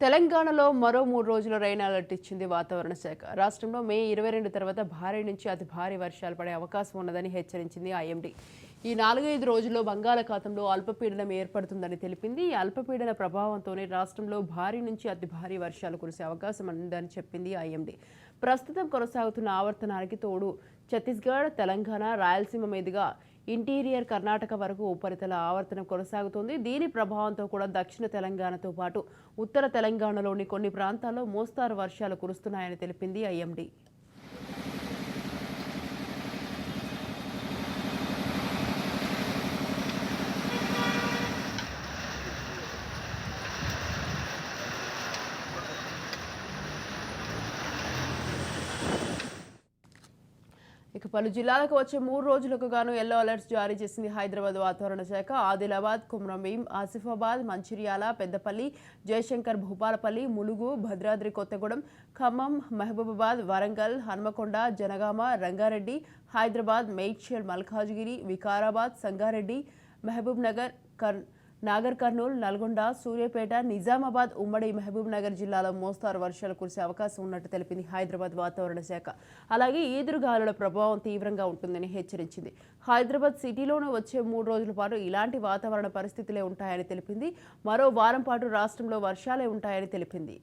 తెలంగాణలో మరో మూడు రోజుల రైన్ అలర్ట్ ఇచ్చింది వాతావరణ శాఖ. రాష్ట్రంలో మే ఇరవై రెండు తర్వాత భారీ నుంచి అతి భారీ వర్షాలు పడే అవకాశం ఉన్నదని హెచ్చరించింది ఐఎండీ. ఈ నాలుగైదు రోజుల్లో బంగాళాఖాతంలో అల్పపీడనం ఏర్పడుతుందని తెలిపింది. ఈ అల్పపీడన ప్రభావంతోనే రాష్ట్రంలో భారీ నుంచి అతి భారీ వర్షాలు కురిసే అవకాశం ఉందని చెప్పింది ఐఎండీ. ప్రస్తుతం కొనసాగుతున్న ఆవర్తనానికి తోడు ఛత్తీస్గఢ్ తెలంగాణ రాయలసీమ మీదుగా ఇంటీరియర్ కర్ణాటక వరకు ఉపరితల ఆవర్తనం కొనసాగుతోంది. దీని ప్రభావంతో కూడా దక్షిణ తెలంగాణతో పాటు ఉత్తర తెలంగాణలోని కొన్ని ప్రాంతాల్లో మోస్తారు వర్షాలు కురుస్తున్నాయని తెలిపింది ఐఎండీ. ఇక పలు జిల్లాలకు వచ్చే మూడు రోజులకు గాను ఎల్లో అలర్ట్స్ జారీ చేసింది హైదరాబాద్ వాతావరణ శాఖ ఆదిలాబాద్ కుమ్రంభీం ఆసిఫాబాద్ మంచిర్యాల పెద్దపల్లి జయశంకర్ భూపాలపల్లి ములుగు భద్రాద్రి కొత్తగూడెం ఖమ్మం మహబూబాబాద్ వరంగల్ హన్మకొండ జనగామ రంగారెడ్డి హైదరాబాద్ మేడ్చల్ మల్కాజ్గిరి వికారాబాద్ సంగారెడ్డి మహబూబ్నగర్ కర్ నాగర్ కర్నూలు నల్గొండ సూర్యాపేట నిజామాబాద్ ఉమ్మడి మహబూబ్ నగర్ జిల్లాలో మోస్తారు. వర్షాలు కురిసే అవకాశం ఉన్నట్టు తెలిపింది హైదరాబాద్ వాతావరణ శాఖ. అలాగే ఈదురుగాలుల ప్రభావం తీవ్రంగా ఉంటుందని హెచ్చరించింది. హైదరాబాద్ సిటీలోనూ వచ్చే మూడు రోజుల పాటు ఇలాంటి వాతావరణ పరిస్థితులే ఉంటాయని తెలిపింది. మరో వారం పాటు రాష్ట్రంలో వర్షాలే ఉంటాయని తెలిపింది.